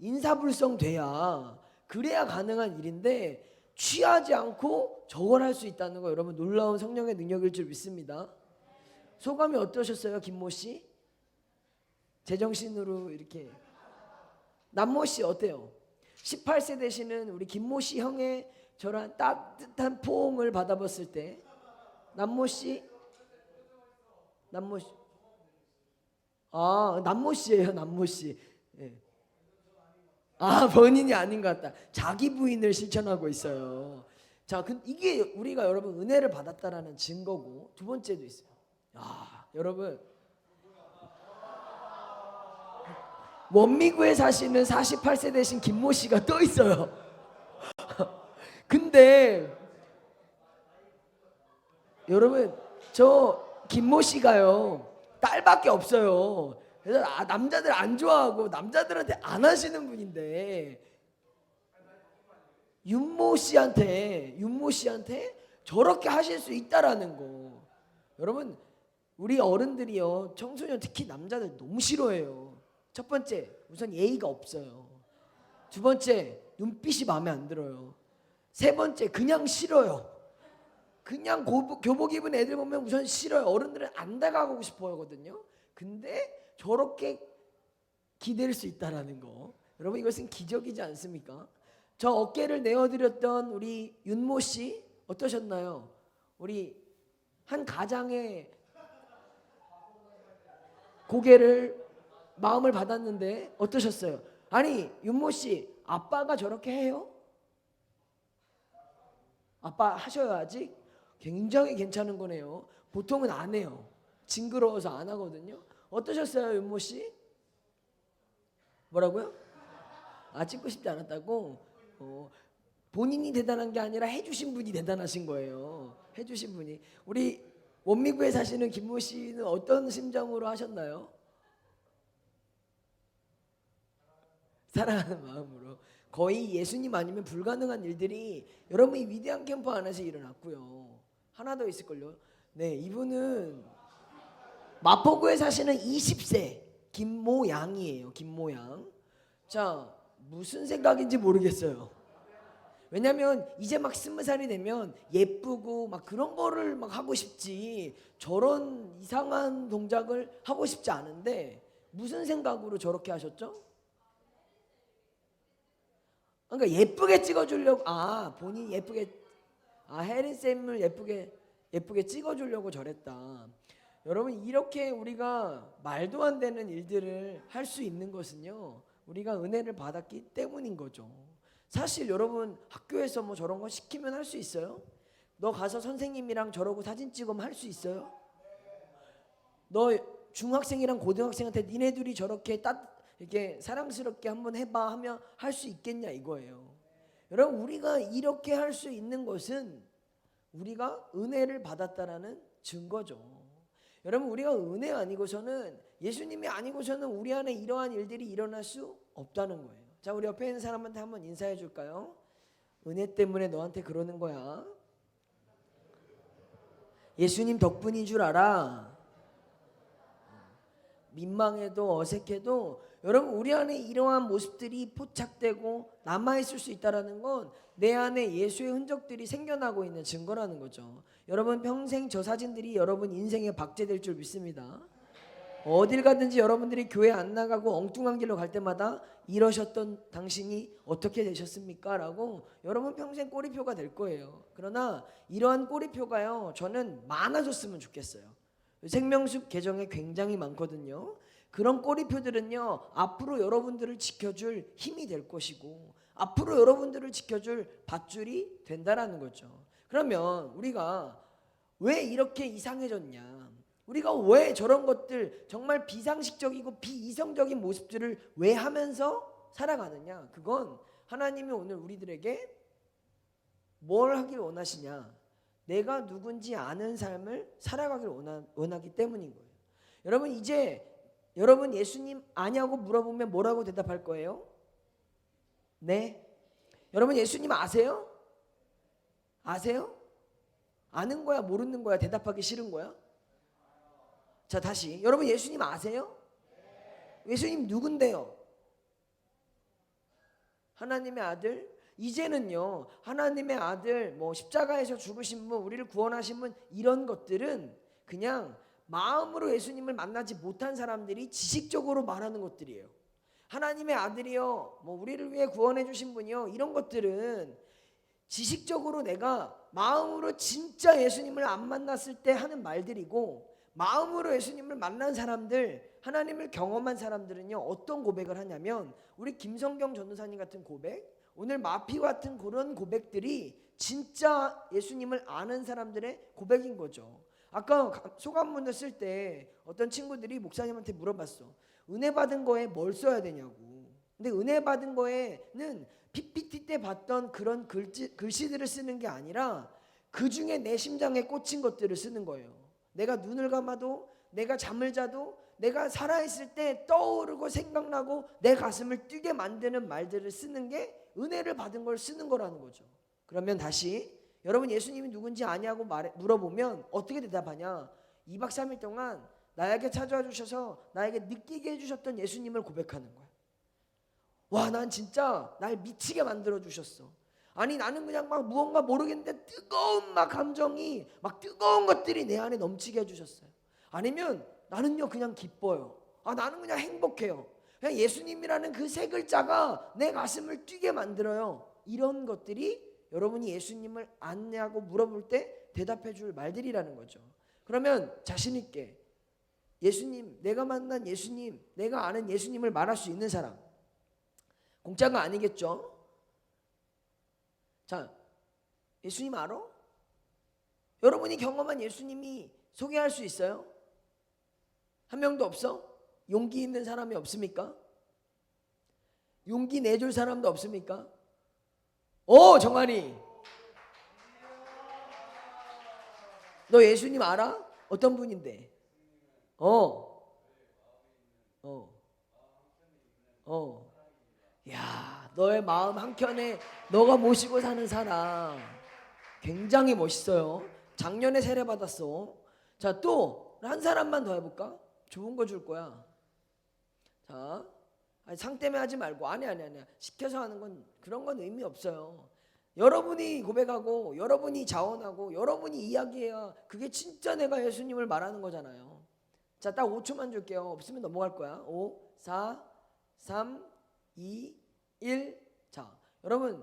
인사불성 돼야 그래야 가능한 일인데 취하지 않고 저걸 할 수 있다는 거 여러분 놀라운 성령의 능력일 줄 믿습니다. 소감이 어떠셨어요, 김모 씨? 제정신으로 이렇게 남모 씨 어때요? 18세 되시는 우리 김모 씨 형의 저런 따뜻한 포옹을 받아봤을 때 남모 씨 남모 씨 아, 남모 씨예요, 남모 씨. 예. 아, 본인이 아닌 것 같다. 자기 부인을 실천하고 있어요. 자, 그 이게 우리가 여러분 은혜를 받았다라는 증거고 두 번째도 있어요. 아, 여러분 원미구에 사시는 48세 되신 김모 씨가 또 있어요. 근데 여러분 저 김모 씨가요 딸밖에 없어요. 아, 남자들 안 좋아하고 남자들한테 안 하시는 분인데 윤모 씨한테 윤모 씨한테 저렇게 하실 수 있다라는 거. 여러분 우리 어른들이요 청소년 특히 남자들 너무 싫어해요. 첫 번째 우선 예의가 없어요. 두 번째 눈빛이 마음에 안 들어요. 세 번째 그냥 싫어요. 그냥 고복, 교복 입은 애들 보면 우선 싫어요. 어른들은 안 다가가고 싶어 하거든요. 근데 저렇게 기댈 수 있다라는 거. 여러분 이것은 기적이지 않습니까? 저 어깨를 내어드렸던 우리 윤모 씨 어떠셨나요? 우리 한 가장의 고개를 마음을 받았는데 어떠셨어요? 아니 윤모 씨 아빠가 저렇게 해요? 아빠 하셔야지 굉장히 괜찮은 거네요. 보통은 안 해요. 징그러워서 안 하거든요. 어떠셨어요, 윤모 씨? 뭐라고요? 아 찍고 싶지 않았다고? 어, 본인이 대단한 게 아니라 해주신 분이 대단하신 거예요. 해주신 분이 우리 원미구에 사시는 김모 씨는 어떤 심정으로 하셨나요? 사랑하는 마음으로 거의 예수님 아니면 불가능한 일들이 여러분 이 위대한 캠프 안에서 일어났고요. 하나 더 있을걸요. 네, 이분은 마포구에 사시는 20세 김모양이에요. 김모양. 자, 무슨 생각인지 모르겠어요. 왜냐면 이제 막 스무 살이 되면 예쁘고 막 그런 거를 막 하고 싶지 저런 이상한 동작을 하고 싶지 않은데 무슨 생각으로 저렇게 하셨죠? 그러니까 예쁘게 찍어주려고 아 본인 예쁘게 아 혜린 쌤을 예쁘게 예쁘게 찍어주려고 저랬다. 여러분 이렇게 우리가 말도 안 되는 일들을 할 수 있는 것은요 우리가 은혜를 받았기 때문인 거죠. 사실 여러분 학교에서 뭐 저런 거 시키면 할 수 있어요? 너 가서 선생님이랑 저러고 사진 찍으면 할 수 있어요? 너 중학생이랑 고등학생한테 니네들이 저렇게 따 이렇게 사랑스럽게 한번 해봐 하면 할 수 있겠냐 이거예요. 여러분 우리가 이렇게 할 수 있는 것은 우리가 은혜를 받았다라는 증거죠. 여러분 우리가 은혜 아니고서는 예수님이 아니고서는 우리 안에 이러한 일들이 일어날 수 없다는 거예요. 자 우리 옆에 있는 사람한테 한번 인사해 줄까요? 은혜 때문에 너한테 그러는 거야. 예수님 덕분인 줄 알아. 민망해도 어색해도 여러분 우리 안에 이러한 모습들이 포착되고 남아 있을 수 있다라는 건 내 안에 예수의 흔적들이 생겨나고 있는 증거라는 거죠. 여러분 평생 저 사진들이 여러분 인생에 박제될 줄 믿습니다. 어딜 가든지 여러분들이 교회 안 나가고 엉뚱한 길로 갈 때마다 이러셨던 당신이 어떻게 되셨습니까? 라고 여러분 평생 꼬리표가 될 거예요. 그러나 이러한 꼬리표가요, 저는 많아졌으면 좋겠어요. 생명숲 계정에 굉장히 많거든요. 그런 꼬리표들은요, 앞으로 여러분들을 지켜줄 힘이 될 것이고, 앞으로 여러분들을 지켜줄 밧줄이 된다라는 거죠. 그러면 우리가 왜 이렇게 이상해졌냐? 우리가 왜 저런 것들 정말 비상식적이고 비이성적인 모습들을 왜 하면서 살아가느냐? 그건 하나님이 오늘 우리들에게 뭘 하길 원하시냐? 내가 누군지 아는 삶을 살아가길 원하, 원하기 때문인 거예요. 여러분 이제 여러분 예수님 아냐고 물어보면 뭐라고 대답할 거예요? 네. 여러분 예수님 아세요? 아세요? 아는 거야 모르는 거야 대답하기 싫은 거야? 자 다시 여러분 예수님 아세요? 예수님 누군데요? 하나님의 아들 이제는요 하나님의 아들 뭐 십자가에서 죽으신 분 우리를 구원하신 분 이런 것들은 그냥 마음으로 예수님을 만나지 못한 사람들이 지식적으로 말하는 것들이에요. 하나님의 아들이요 뭐 우리를 위해 구원해 주신 분이요 이런 것들은 지식적으로 내가 마음으로 진짜 예수님을 안 만났을 때 하는 말들이고 마음으로 예수님을 만난 사람들 하나님을 경험한 사람들은요 어떤 고백을 하냐면 우리 김성경 전도사님 같은 고백 오늘 마피 같은 그런 고백들이 진짜 예수님을 아는 사람들의 고백인 거죠. 아까 가- 소감문을 쓸 때 어떤 친구들이 목사님한테 물어봤어. 은혜 받은 거에 뭘 써야 되냐고. 근데 은혜 받은 거에는 PPT 때 봤던 그런 글지, 글씨들을 쓰는 게 아니라 그 중에 내 심장에 꽂힌 것들을 쓰는 거예요. 내가 눈을 감아도 내가 잠을 자도 내가 살아있을 때 떠오르고 생각나고 내 가슴을 뛰게 만드는 말들을 쓰는 게 은혜를 받은 걸 쓰는 거라는 거죠. 그러면 다시 여러분 예수님이 누군지 아냐고 말해, 물어보면 어떻게 대답하냐? 2박 3일 동안 나에게 찾아와 주셔서 나에게 느끼게 해주셨던 예수님을 고백하는 거야. 와, 난 진짜 날 미치게 만들어 주셨어. 아니 나는 그냥 막 무언가 모르겠는데 뜨거운 막 감정이 막 뜨거운 것들이 내 안에 넘치게 해주셨어요. 아니면 나는요 그냥 기뻐요. 아 나는 그냥 행복해요. 그냥 예수님이라는 그 세 글자가 내 가슴을 뛰게 만들어요. 이런 것들이 여러분이 예수님을 아냐고 물어볼 때 대답해 줄 말들이라는 거죠. 그러면 자신 있게 예수님, 내가 만난 예수님, 내가 아는 예수님을 말할 수 있는 사람. 공짜가 아니겠죠? 자, 예수님 알아? 여러분이 경험한 예수님이 소개할 수 있어요? 한 명도 없어? 용기 있는 사람이 없습니까? 용기 내줄 사람도 없습니까? 오, 정환이. 너 예수님 알아? 어떤 분인데? 어. 어. 어. 야, 너의 마음 한켠에 너가 모시고 사는 사람 굉장히 멋있어요. 작년에 세례 받았어. 자, 또 한 사람만 더 해볼까? 좋은 거 줄 거야. 자, 아니, 상 때문에 하지 말고 아니 아니 아니 시켜서 하는 건 그런 건 의미 없어요. 여러분이 고백하고 여러분이 자원하고 여러분이 이야기해야 그게 진짜 내가 예수님을 말하는 거잖아요. 자, 딱 5초만 줄게요. 없으면 넘어갈 거야. 5, 4, 3, 2, 1. 자, 여러분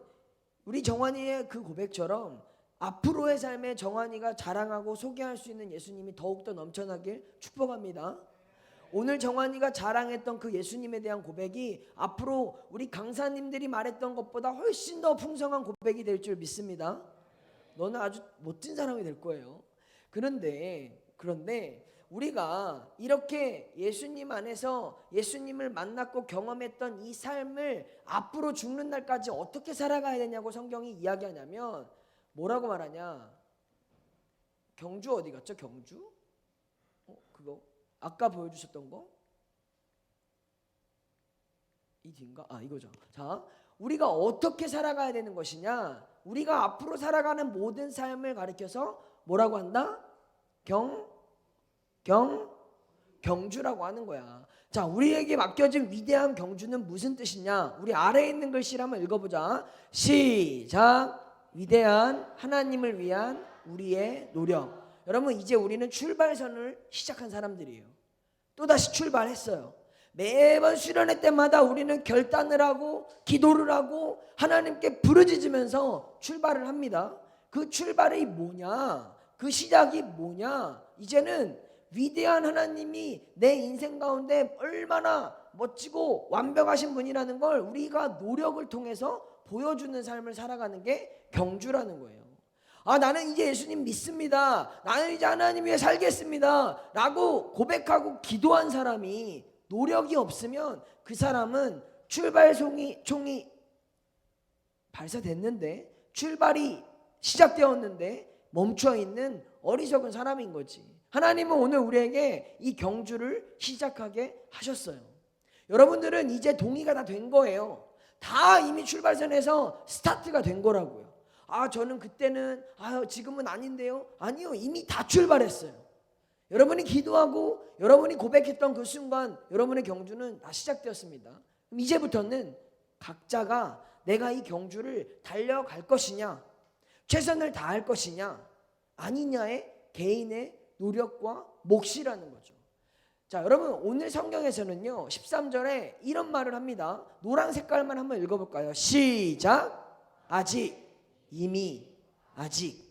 우리 정환이의 그 고백처럼 앞으로의 삶에 정환이가 자랑하고 소개할 수 있는 예수님이 더욱더 넘쳐나길 축복합니다. 오늘 정환이가 자랑했던 그 예수님에 대한 고백이 앞으로 우리 강사님들이 말했던 것보다 훨씬 더 풍성한 고백이 될 줄 믿습니다. 너는 아주 멋진 사람이 될 거예요. 그런데 그런데 우리가 이렇게 예수님 안에서 예수님을 만났고 경험했던 이 삶을 앞으로 죽는 날까지 어떻게 살아가야 되냐고 성경이 이야기하냐면 뭐라고 말하냐? 경주 어디 갔죠? 경주? 어, 그거 아까 보여주셨던 거? 이 뒤인가? 아 이거죠. 자, 우리가 어떻게 살아가야 되는 것이냐? 우리가 앞으로 살아가는 모든 삶을 가리켜서 뭐라고 한다? 경, 경, 경주라고 하는 거야. 자, 우리에게 맡겨진 위대한 경주는 무슨 뜻이냐? 우리 아래에 있는 글씨를 한번 읽어보자. 시작. 위대한 하나님을 위한 우리의 노력. 여러분 이제 우리는 출발선을 시작한 사람들이에요. 또 다시 출발했어요. 매번 수련회 때마다 우리는 결단을 하고 기도를 하고 하나님께 부르짖으면서 출발을 합니다. 그 출발이 뭐냐? 그 시작이 뭐냐? 이제는 위대한 하나님이 내 인생 가운데 얼마나 멋지고 완벽하신 분이라는 걸 우리가 노력을 통해서 보여주는 삶을 살아가는 게 경주라는 거예요. 아, 나는 이제 예수님 믿습니다. 나는 이제 하나님 위해 살겠습니다. 라고 고백하고 기도한 사람이 노력이 없으면 그 사람은 출발송이 총이 발사됐는데 출발이 시작되었는데 멈춰 있는 어리석은 사람인 거지. 하나님은 오늘 우리에게 이 경주를 시작하게 하셨어요. 여러분들은 이제 동의가 다 된 거예요. 다 이미 출발선에서 스타트가 된 거라고요. 아, 저는 그때는 아, 지금은 아닌데요. 아니요. 이미 다 출발했어요. 여러분이 기도하고 여러분이 고백했던 그 순간 여러분의 경주는 다 시작되었습니다. 그럼 이제부터는 각자가 내가 이 경주를 달려갈 것이냐, 최선을 다할 것이냐, 아니냐의 개인의 노력과 몫이라는 거죠. 자, 여러분 오늘 성경에서는요. 13절에 이런 말을 합니다. 노란 색깔만 한번 읽어 볼까요? 시작. 아직 이미 아직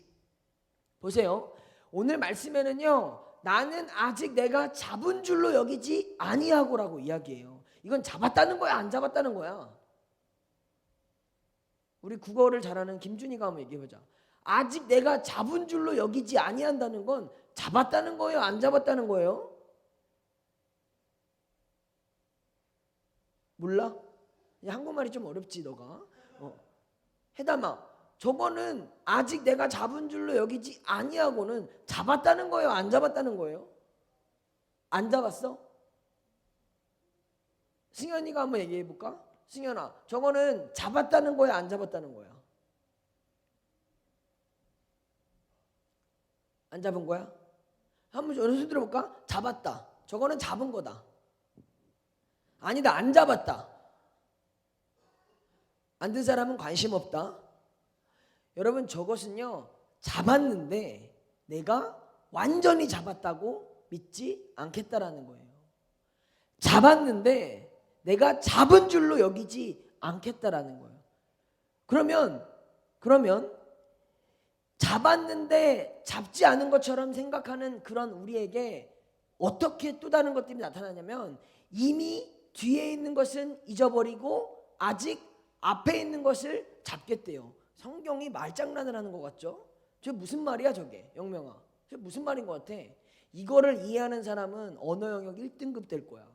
보세요. 오늘 말씀에는요. 나는 아직 내가 잡은 줄로 여기지 아니하고라고 이야기해요. 이건 잡았다는 거야, 안 잡았다는 거야? 우리 국어를 잘하는 김준이가 한번 얘기해 보자. 아직 내가 잡은 줄로 여기지 아니한다는 건 잡았다는 거예요, 안 잡았다는 거예요? 몰라? 야, 한국말이 좀 어렵지 너가. 어. 해담아, 저거는 아직 내가 잡은 줄로 여기지 아니하고는 잡았다는 거예요, 안 잡았다는 거예요? 안 잡았어? 승현이가 한번 얘기해 볼까? 승현아, 저거는 잡았다는 거야, 안 잡았다는 거야? 안 잡은 거야? 한번 연수 들어볼까? 잡았다. 저거는 잡은 거다. 아니다, 안 잡았다. 안 든 사람은 관심 없다. 여러분, 저것은요, 잡았는데 내가 완전히 잡았다고 믿지 않겠다라는 거예요. 잡았는데 내가 잡은 줄로 여기지 않겠다라는 거예요. 그러면, 그러면 잡았는데 잡지 않은 것처럼 생각하는 그런 우리에게 어떻게 또 다른 것들이 나타나냐면 이미 뒤에 있는 것은 잊어버리고 아직 앞에 있는 것을 잡겠대요. 성경이 말장난을 하는 것 같죠? 저 무슨 말이야 저게 영명아? 저 무슨 말인 것 같아? 이거를 이해하는 사람은 언어 영역 1등급 될 거야.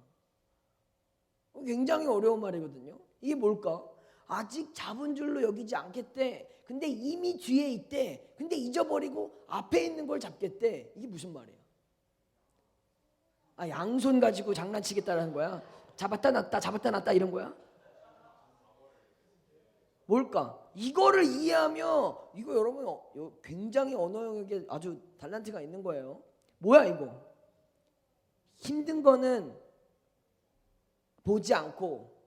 굉장히 어려운 말이거든요. 이게 뭘까? 아직 잡은 줄로 여기지 않겠대. 근데 이미 뒤에 있대. 근데 잊어버리고 앞에 있는 걸 잡겠대. 이게 무슨 말이야? 아, 양손 가지고 장난치겠다라는 거야? 잡았다 놨다 잡았다 놨다 이런 거야? 뭘까? 이거를 이해하며 이거 여러분 어, 요- 굉장히 언어 영역에 아주 달란트가 있는 거예요. 뭐야 이거? 힘든 거는 보지 않고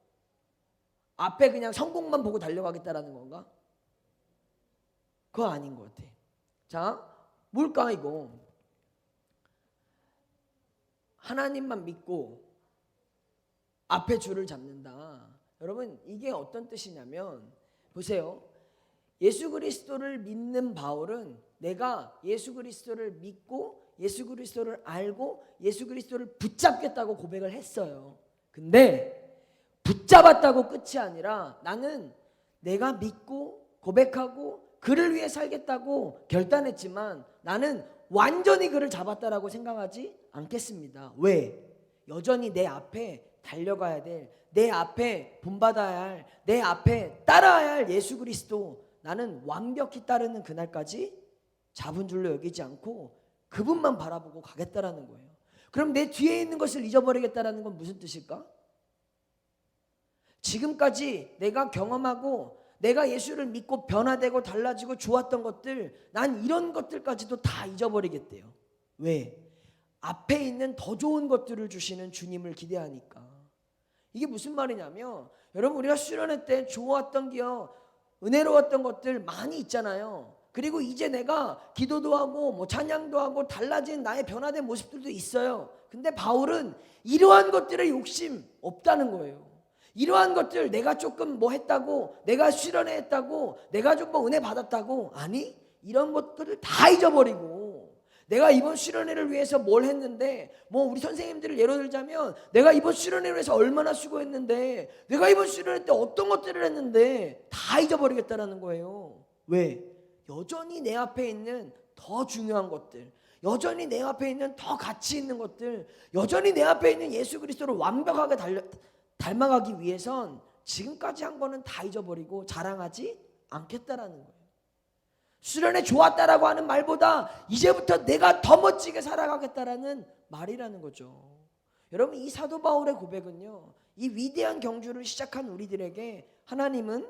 앞에 그냥 성공만 보고 달려가겠다라는 건가? 그거 아닌 것 같아. 자, 뭘까 이거? 하나님만 믿고 앞에 줄을 잡는다. 여러분 이게 어떤 뜻이냐면 보세요. 예수 그리스도를 믿는 바울은 내가 예수 그리스도를 믿고 예수 그리스도를 알고 예수 그리스도를 붙잡겠다고 고백을 했어요. 근데 붙잡았다고 끝이 아니라 나는 내가 믿고 고백하고 그를 위해 살겠다고 결단했지만 나는 완전히 그를 잡았다라고 생각하지 않겠습니다. 왜? 여전히 내 앞에 달려가야 될, 내 앞에 본받아야 할, 내 앞에 따라야 할 예수 그리스도 나는 완벽히 따르는 그날까지 잡은 줄로 여기지 않고 그분만 바라보고 가겠다라는 거예요. 그럼 내 뒤에 있는 것을 잊어버리겠다라는 건 무슨 뜻일까? 지금까지 내가 경험하고 내가 예수를 믿고 변화되고 달라지고 좋았던 것들 난 이런 것들까지도 다 잊어버리겠대요. 왜? 앞에 있는 더 좋은 것들을 주시는 주님을 기대하니까. 이게 무슨 말이냐면 여러분 우리가 수련회 때 좋았던 기억 은혜로웠던 것들 많이 있잖아요. 그리고 이제 내가 기도도 하고 뭐 찬양도 하고 달라진 나의 변화된 모습들도 있어요. 근데 바울은 이러한 것들에 욕심 없다는 거예요. 이러한 것들 내가 조금 뭐 했다고 내가 수련회 했다고 내가 좀 뭐 은혜 받았다고 아니 이런 것들을 다 잊어버리고 내가 이번 수련회를 위해서 뭘 했는데 뭐 우리 선생님들을 예로 들자면 내가 이번 수련회를 위해서 얼마나 수고했는데 내가 이번 수련회 때 어떤 것들을 했는데 다 잊어버리겠다라는 거예요 왜 여전히 내 앞에 있는 더 중요한 것들 여전히 내 앞에 있는 더 가치 있는 것들 여전히 내 앞에 있는 예수 그리스도를 완벽하게 달려, 닮아가기 위해선 지금까지 한 거는 다 잊어버리고 자랑하지 않겠다라는 거예요. 수련회 좋았다라고 하는 말보다 이제부터 내가 더 멋지게 살아가겠다라는 말이라는 거죠. 여러분 이 사도 바울의 고백은요. 이 위대한 경주를 시작한 우리들에게 하나님은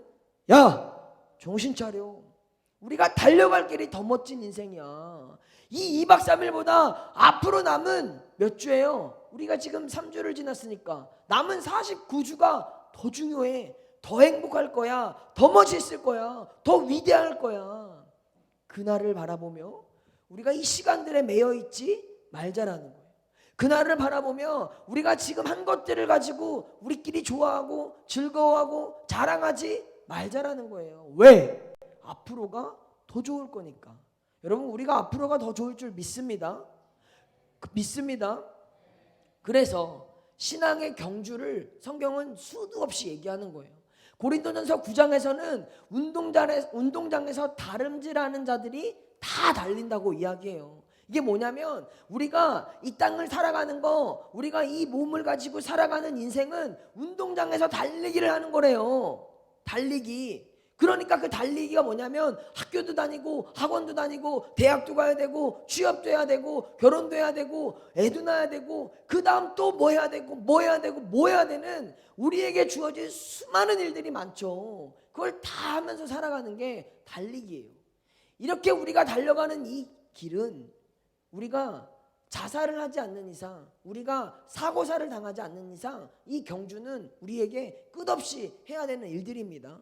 야 정신 차려. 우리가 달려갈 길이 더 멋진 인생이야. 이 2박 3일보다 앞으로 남은 몇 주예요? 우리가 지금 3주를 지났으니까 남은 49주가 더 중요해. 더 행복할 거야. 더 멋있을 거야. 더 위대할 거야. 그날을 바라보며 우리가 이 시간들에 매여 있지 말자라는 거예요. 그날을 바라보며 우리가 지금 한 것들을 가지고 우리끼리 좋아하고 즐거워하고 자랑하지 말자라는 거예요. 왜? 앞으로가 더 좋을 거니까. 여러분 우리가 앞으로가 더 좋을 줄 믿습니다. 그- 믿습니다. 그래서 신앙의 경주를 성경은 수도 없이 얘기하는 거예요. 고린도전서 9장에서는 운동장에, 운동장에서 다름질하는 자들이 다 달린다고 이야기해요. 이게 뭐냐면 우리가 이 땅을 살아가는 거, 우리가 이 몸을 가지고 살아가는 인생은 운동장에서 달리기를 하는 거래요. 달리기. 그러니까 그 달리기가 뭐냐면 학교도 다니고 학원도 다니고 대학도 가야 되고 취업도 해야 되고 결혼도 해야 되고 애도 낳아야 되고 그 다음 또 뭐 해야 되고 뭐 해야 되고 뭐 해야 되는 우리에게 주어진 수많은 일들이 많죠. 그걸 다 하면서 살아가는 게 달리기예요. 이렇게 우리가 달려가는 이 길은 우리가 자살을 하지 않는 이상, 우리가 사고사를 당하지 않는 이상 이 경주는 우리에게 끝없이 해야 되는 일들입니다.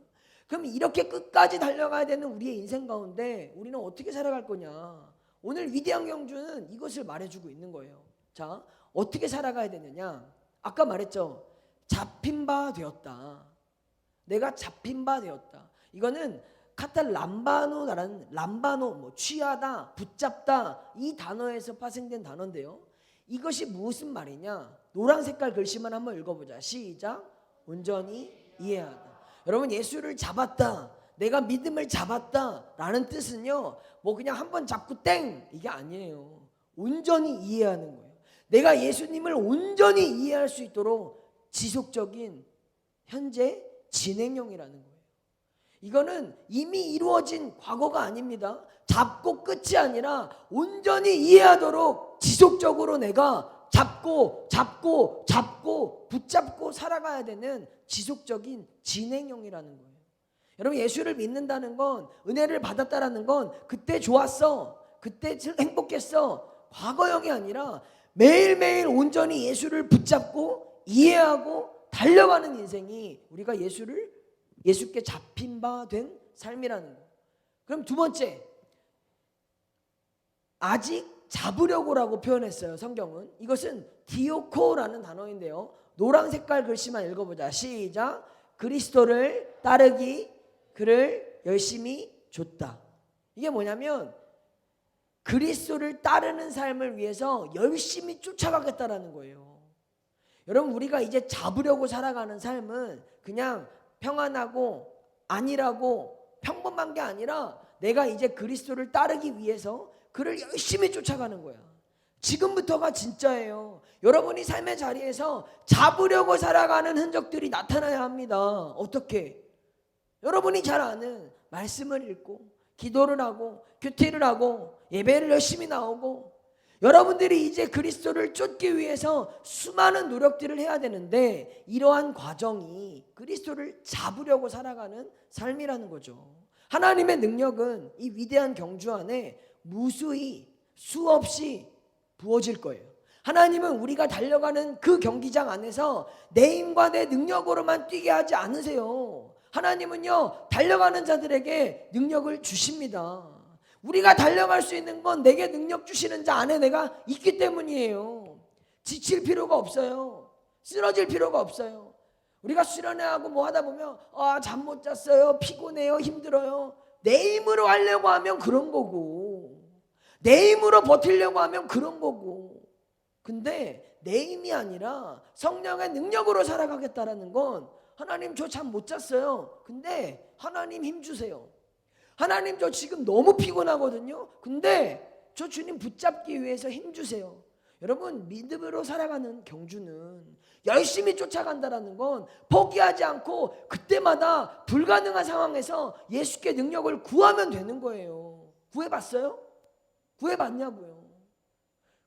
그럼 이렇게 끝까지 달려가야 되는 우리의 인생 가운데 우리는 어떻게 살아갈 거냐? 오늘 위대한 경주는 이것을 말해주고 있는 거예요. 자, 어떻게 살아가야 되느냐? 아까 말했죠. 잡힌 바 되었다. 내가 잡힌 바 되었다. 이거는 카탈 람바노라는 람바노 뭐 취하다, 붙잡다 이 단어에서 파생된 단어인데요. 이것이 무슨 말이냐? 노란 색깔 글씨만 한번 읽어보자. 시작. 온전히 이해하다. 여러분 예수를 잡았다. 내가 믿음을 잡았다라는 뜻은요. 뭐 그냥 한 번 잡고 땡 이게 아니에요. 온전히 이해하는 거예요. 내가 예수님을 온전히 이해할 수 있도록 지속적인 현재 진행형이라는 거예요. 이거는 이미 이루어진 과거가 아닙니다. 잡고 끝이 아니라 온전히 이해하도록 지속적으로 내가 잡고 잡고 잡고 붙잡고 살아가야 되는 지속적인 진행형이라는 거예요. 여러분 예수를 믿는다는 건 은혜를 받았다라는 건 그때 좋았어. 그때 행복했어. 과거형이 아니라 매일매일 온전히 예수를 붙잡고 이해하고 달려가는 인생이 우리가 예수를 예수께 잡힌 바 된 삶이라는 거. 그럼 두 번째 아직 잡으려고라고 표현했어요. 성경은 이것은 디오코라는 단어인데요. 노란 색깔 글씨만 읽어보자. 시작. 그리스도를 따르기 그를 열심히 줬다. 이게 뭐냐면 그리스도를 따르는 삶을 위해서 열심히 쫓아가겠다라는 거예요. 여러분 우리가 이제 잡으려고 살아가는 삶은 그냥 평안하고 안일하고 평범한 게 아니라 내가 이제 그리스도를 따르기 위해서 그를 열심히 쫓아가는 거야. 지금부터가 진짜예요. 여러분이 삶의 자리에서 잡으려고 살아가는 흔적들이 나타나야 합니다. 어떻게? 여러분이 잘 아는 말씀을 읽고 기도를 하고 교태를 하고 예배를 열심히 나오고 여러분들이 이제 그리스도를 쫓기 위해서 수많은 노력들을 해야 되는데 이러한 과정이 그리스도를 잡으려고 살아가는 삶이라는 거죠. 하나님의 능력은 이 위대한 경주 안에 무수히 수없이 부어질 거예요. 하나님은 우리가 달려가는 그 경기장 안에서 내 힘과 내 능력으로만 뛰게 하지 않으세요. 하나님은요, 달려가는 자들에게 능력을 주십니다. 우리가 달려갈 수 있는 건 내게 능력 주시는 자 안에 내가 있기 때문이에요. 지칠 필요가 없어요. 쓰러질 필요가 없어요. 우리가 수련회하고 뭐 하다 보면 아, 잠 못 잤어요. 피곤해요. 힘들어요. 내 힘으로 하려고 하면 그런 거고. 내 힘으로 버티려고 하면 그런 거고. 근데 내 힘이 아니라 성령의 능력으로 살아가겠다라는 건 하나님 저 잠 못 잤어요. 근데 하나님 힘 주세요. 하나님 저 지금 너무 피곤하거든요. 근데 저 주님 붙잡기 위해서 힘 주세요. 여러분 믿음으로 살아가는 경주는 열심히 쫓아간다라는 건 포기하지 않고 그때마다 불가능한 상황에서 예수께 능력을 구하면 되는 거예요. 구해봤어요? 구해봤냐고요.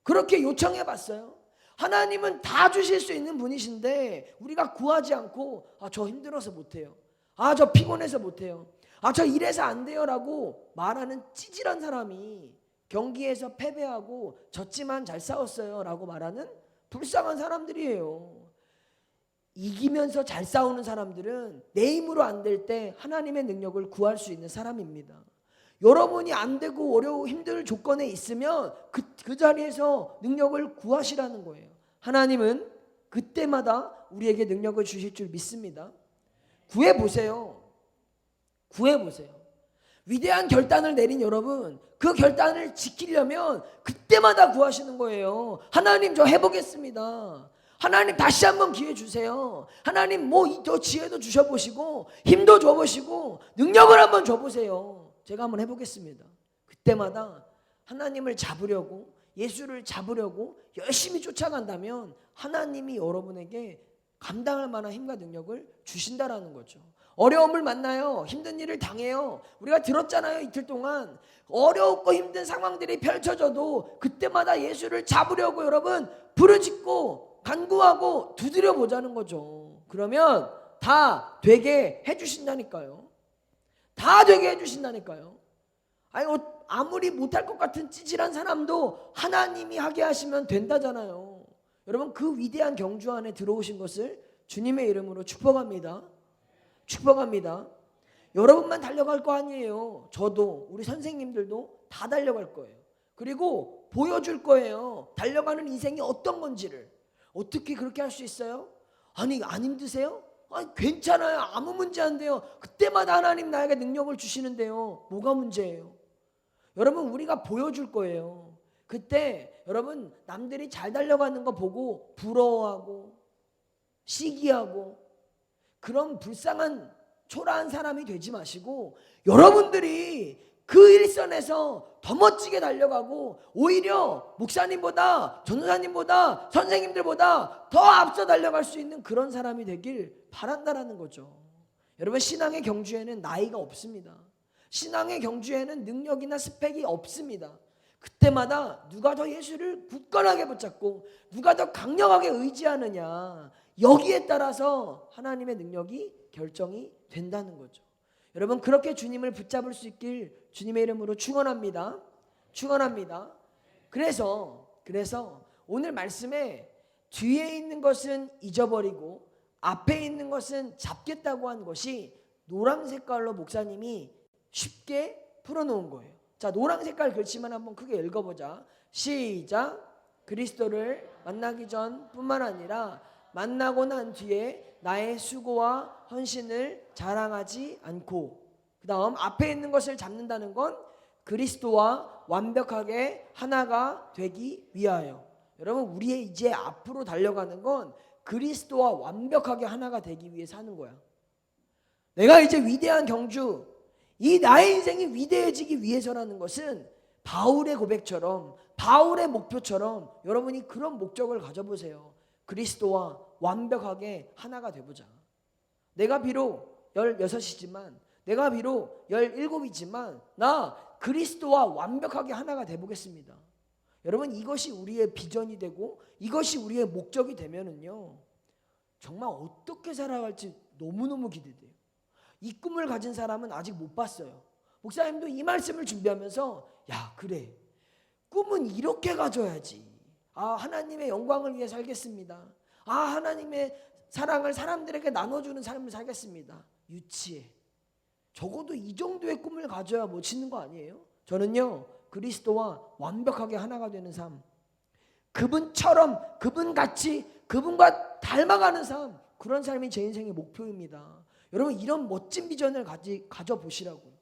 그렇게 요청해봤어요? 하나님은 다 주실 수 있는 분이신데 우리가 구하지 않고 아 저 힘들어서 못해요. 아 저 피곤해서 못해요. 아 저 이래서 안 돼요라고 말하는 찌질한 사람이 경기에서 패배하고 졌지만 잘 싸웠어요라고 말하는 불쌍한 사람들이에요. 이기면서 잘 싸우는 사람들은 내 힘으로 안 될 때 하나님의 능력을 구할 수 있는 사람입니다. 여러분이 안 되고 어려워 힘들 조건에 있으면 그, 그 자리에서 능력을 구하시라는 거예요. 하나님은 그때마다 우리에게 능력을 주실 줄 믿습니다. 구해 보세요. 구해 보세요. 위대한 결단을 내린 여러분, 그 결단을 지키려면 그때마다 구하시는 거예요. 하나님 저 해보겠습니다. 하나님 다시 한번 기회 주세요. 하나님 뭐 더 지혜도 주셔보시고 힘도 줘보시고 능력을 한번 줘보세요. 제가 한번 해보겠습니다. 그때마다 하나님을 잡으려고 예수를 잡으려고 열심히 쫓아간다면 하나님이 여러분에게 감당할 만한 힘과 능력을 주신다라는 거죠. 어려움을 만나요. 힘든 일을 당해요. 우리가 들었잖아요. 이틀 동안 어렵고 힘든 상황들이 펼쳐져도 그때마다 예수를 잡으려고 여러분 부르짖고 간구하고 두드려 보자는 거죠. 그러면 다 되게 해 주신다니까요. 다 되게 해주신다니까요. 아니 어, 아무리 못할 것 같은 찌질한 사람도 하나님이 하게 하시면 된다잖아요. 여러분 그 위대한 경주 안에 들어오신 것을 주님의 이름으로 축복합니다. 축복합니다. 여러분만 달려갈 거 아니에요. 저도 우리 선생님들도 다 달려갈 거예요. 그리고 보여줄 거예요. 달려가는 인생이 어떤 건지를 어떻게 그렇게 할 수 있어요? 아니 안 힘드세요? 아니 괜찮아요. 아무 문제 안 돼요. 그때마다 하나님 나에게 능력을 주시는데요. 뭐가 문제예요? 여러분 우리가 보여줄 거예요. 그때 여러분 남들이 잘 달려가는 거 보고 부러워하고 시기하고 그런 불쌍한 초라한 사람이 되지 마시고 여러분들이 그 일선에서 더 멋지게 달려가고 오히려 목사님보다 전도사님보다 선생님들보다 더 앞서 달려갈 수 있는 그런 사람이 되길 바란다라는 거죠. 여러분 신앙의 경주에는 나이가 없습니다. 신앙의 경주에는 능력이나 스펙이 없습니다. 그때마다 누가 더 예수를 굳건하게 붙잡고 누가 더 강력하게 의지하느냐 여기에 따라서 하나님의 능력이 결정이 된다는 거죠. 여러분 그렇게 주님을 붙잡을 수 있길 주님의 이름으로 축원합니다. 축원합니다. 그래서 그래서 오늘 말씀에 뒤에 있는 것은 잊어버리고 앞에 있는 것은 잡겠다고 한 것이 노란 색깔로 목사님이 쉽게 풀어놓은 거예요. 자 노란 색깔 글씨만 한번 크게 읽어보자. 시작. 그리스도를 만나기 전 뿐만 아니라 만나고 난 뒤에 나의 수고와 헌신을 자랑하지 않고 그 다음 앞에 있는 것을 잡는다는 건 그리스도와 완벽하게 하나가 되기 위하여 여러분 우리의 이제 앞으로 달려가는 건 그리스도와 완벽하게 하나가 되기 위해 사는 거야. 내가 이제 위대한 경주 이 나의 인생이 위대해지기 위해서라는 것은 바울의 고백처럼 바울의 목표처럼 여러분이 그런 목적을 가져보세요. 그리스도와 완벽하게 하나가 되보자. 내가 비록 16이지만 내가 비록 17이지만 나 그리스도와 완벽하게 하나가 돼 보겠습니다. 여러분 이것이 우리의 비전이 되고 이것이 우리의 목적이 되면은요. 정말 어떻게 살아갈지 너무너무 기대돼요. 이 꿈을 가진 사람은 아직 못 봤어요. 목사님도 이 말씀을 준비하면서 야, 그래. 꿈은 이렇게 가져야지. 아, 하나님의 영광을 위해 살겠습니다. 아, 하나님의 사랑을 사람들에게 나눠주는 삶을 살겠습니다. 유치해. 적어도 이 정도의 꿈을 가져야 멋있는 거 아니에요? 저는요, 그리스도와 완벽하게 하나가 되는 삶. 그분처럼, 그분같이, 그분과 닮아가는 삶. 그런 삶이 제 인생의 목표입니다. 여러분, 이런 멋진 비전을 가지, 가져보시라고요.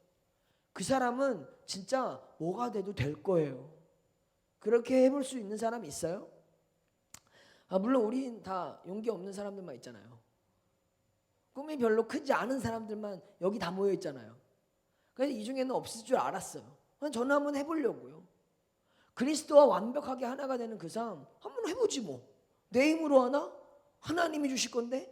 그 사람은 진짜 뭐가 돼도 될 거예요. 그렇게 해볼 수 있는 사람 있어요? 아, 물론 우린 다 용기 없는 사람들만 있잖아요. 꿈이 별로 크지 않은 사람들만 여기 다 모여 있잖아요. 그래서 이 중에는 없을 줄 알았어요. 저는 한번 해보려고요. 그리스도와 완벽하게 하나가 되는 그 삶 한번 해보지 뭐. 내 힘으로 하나? 하나님이 주실 건데?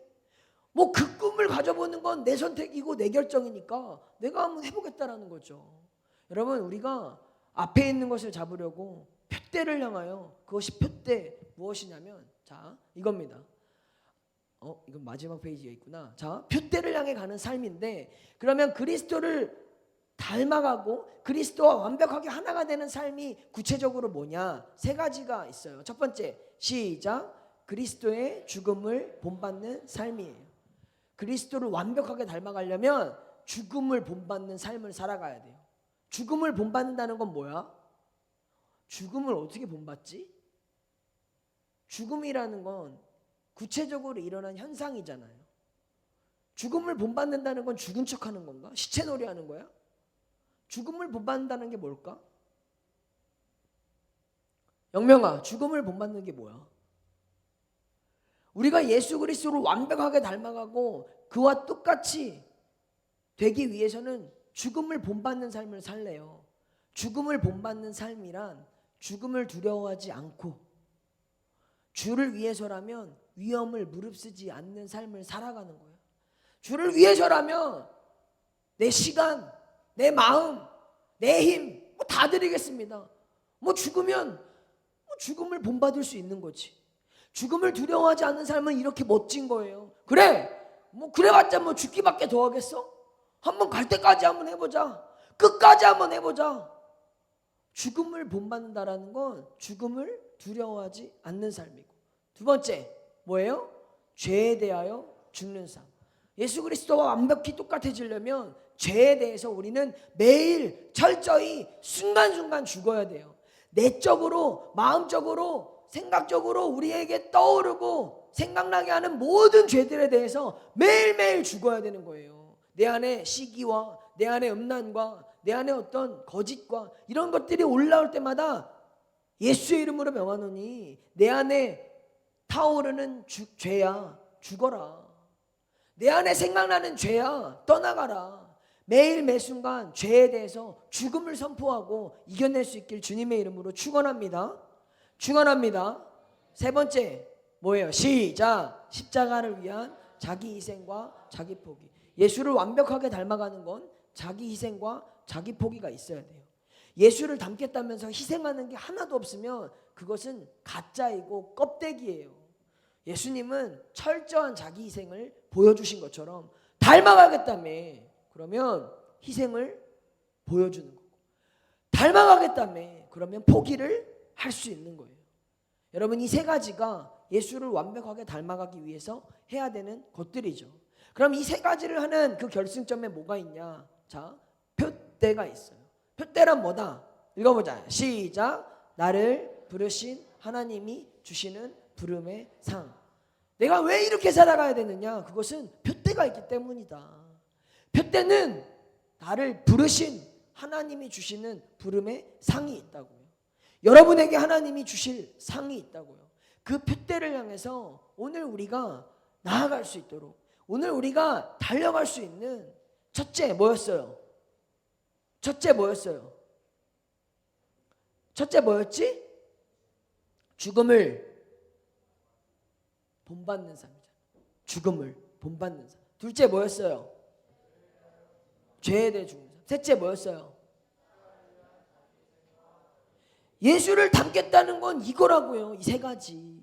뭐 그 꿈을 가져보는 건 내 선택이고 내 결정이니까 내가 한번 해보겠다라는 거죠. 여러분 우리가 앞에 있는 것을 잡으려고 표대를 향하여 그것이 표대 무엇이냐면 자 이겁니다. 어 이건 마지막 페이지에 있구나. 자 표대를 향해 가는 삶인데 그러면 그리스도를 닮아가고 그리스도와 완벽하게 하나가 되는 삶이 구체적으로 뭐냐 세 가지가 있어요. 첫 번째 시작 그리스도의 죽음을 본받는 삶이에요. 그리스도를 완벽하게 닮아가려면 죽음을 본받는 삶을 살아가야 돼요. 죽음을 본받는다는 건 뭐야? 죽음을 어떻게 본받지? 죽음이라는 건 구체적으로 일어난 현상이잖아요. 죽음을 본받는다는 건 죽은 척 하는 건가? 시체놀이 하는 거야? 죽음을 본받는다는 게 뭘까? 영명아, 죽음을 본받는 게 뭐야? 우리가 예수 그리스도를 완벽하게 닮아가고 그와 똑같이 되기 위해서는 죽음을 본받는 삶을 살래요. 죽음을 본받는 삶이란 죽음을 두려워하지 않고 주를 위해서라면 위험을 무릅쓰지 않는 삶을 살아가는 거예요. 주를 위해서라면 내 시간, 내 마음, 내 힘, 뭐 다 드리겠습니다. 뭐 죽으면 뭐 죽음을 본받을 수 있는 거지. 죽음을 두려워하지 않는 삶은 이렇게 멋진 거예요. 그래, 뭐 그래봤자 뭐 죽기밖에 더 하겠어? 한번 갈 때까지 한번 해보자. 끝까지 한번 해보자. 죽음을 본받는다라는 건 죽음을 두려워하지 않는 삶이고 두 번째 뭐예요? 죄에 대하여 죽는 삶. 예수 그리스도와 완벽히 똑같아지려면 죄에 대해서 우리는 매일 철저히 순간순간 죽어야 돼요. 내적으로, 마음적으로, 생각적으로 우리에게 떠오르고 생각나게 하는 모든 죄들에 대해서 매일매일 죽어야 되는 거예요. 내 안에 시기와 내 안에 음란과 내 안에 어떤 거짓과 이런 것들이 올라올 때마다 예수의 이름으로 명하노니 내 안에 타오르는 주, 죄야 죽어라. 내 안에 생각나는 죄야 떠나가라. 매일 매순간 죄에 대해서 죽음을 선포하고 이겨낼 수 있길 주님의 이름으로 축원합니다. 축원합니다. 세 번째 뭐예요? 시작. 십자가를 위한 자기 희생과 자기 포기. 예수를 완벽하게 닮아가는 건 자기 희생과 자기 포기가 있어야 돼요. 예수를 닮겠다면서 희생하는 게 하나도 없으면 그것은 가짜이고 껍데기예요. 예수님은 철저한 자기 희생을 보여주신 것처럼 닮아가겠다며 그러면 희생을 보여주는 거고 닮아가겠다며 그러면 포기를 할 수 있는 거예요. 여러분 이 세 가지가 예수를 완벽하게 닮아가기 위해서 해야 되는 것들이죠. 그럼 이 세 가지를 하는 그 결승점에 뭐가 있냐? 자, 표대가 있어요. 표대란 뭐다? 읽어보자. 시작. 나를 부르신 하나님이 주시는 부름의 상. 내가 왜 이렇게 살아가야 되느냐? 그것은 표대가 있기 때문이다. 표대는 나를 부르신 하나님이 주시는 부름의 상이 있다고요. 여러분에게 하나님이 주실 상이 있다고요. 그 표대를 향해서 오늘 우리가 나아갈 수 있도록 오늘 우리가 달려갈 수 있는 첫째 뭐였어요? 첫째 뭐였어요? 첫째 뭐였지? 죽음을 본받는 삶이잖아. 죽음을 본받는 삶. 둘째 뭐였어요? 죄에 대해 죽는 삶. 셋째 뭐였어요? 예수를 닮겠다는 건 이거라고요. 이 세 가지.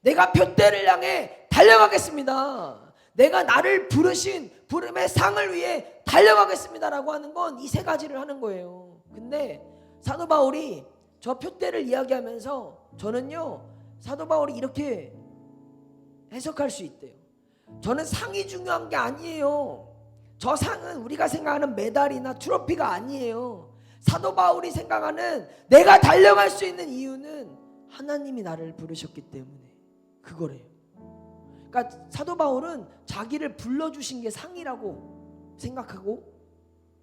내가 표대를 향해 달려가겠습니다. 내가 나를 부르신 부름의 상을 위해 달려가겠습니다라고 하는 건 이 세 가지를 하는 거예요. 근데 사도 바울이 저 표대를 이야기하면서 저는요 사도 바울이 이렇게 해석할 수 있대요. 저는 상이 중요한 게 아니에요. 저 상은 우리가 생각하는 메달이나 트로피가 아니에요. 사도 바울이 생각하는 내가 달려갈 수 있는 이유는 하나님이 나를 부르셨기 때문에 그거래요. 그러니까 사도 바울은 자기를 불러주신 게 상이라고 생각하고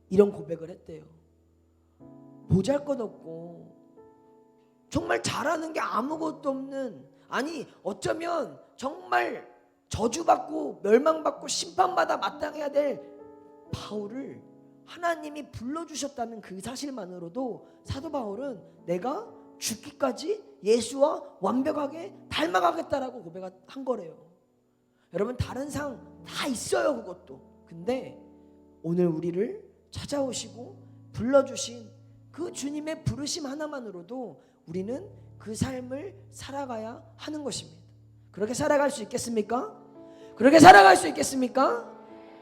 이런 고백을 했대요. 보잘 것 없고 정말 잘하는 게 아무것도 없는 아니 어쩌면 정말 저주받고 멸망받고 심판받아 마땅해야 될 바울을 하나님이 불러주셨다는 그 사실만으로도 사도 바울은 내가 죽기까지 예수와 완벽하게 닮아가겠다라고 고백한 거래요. 여러분 다른 상 다 있어요 그것도. 근데 오늘 우리를 찾아오시고 불러주신 그 주님의 부르심 하나만으로도 우리는 그 삶을 살아가야 하는 것입니다. 그렇게 살아갈 수 있겠습니까? 그렇게 살아갈 수 있겠습니까?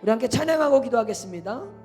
우리 함께 찬양하고 기도하겠습니다.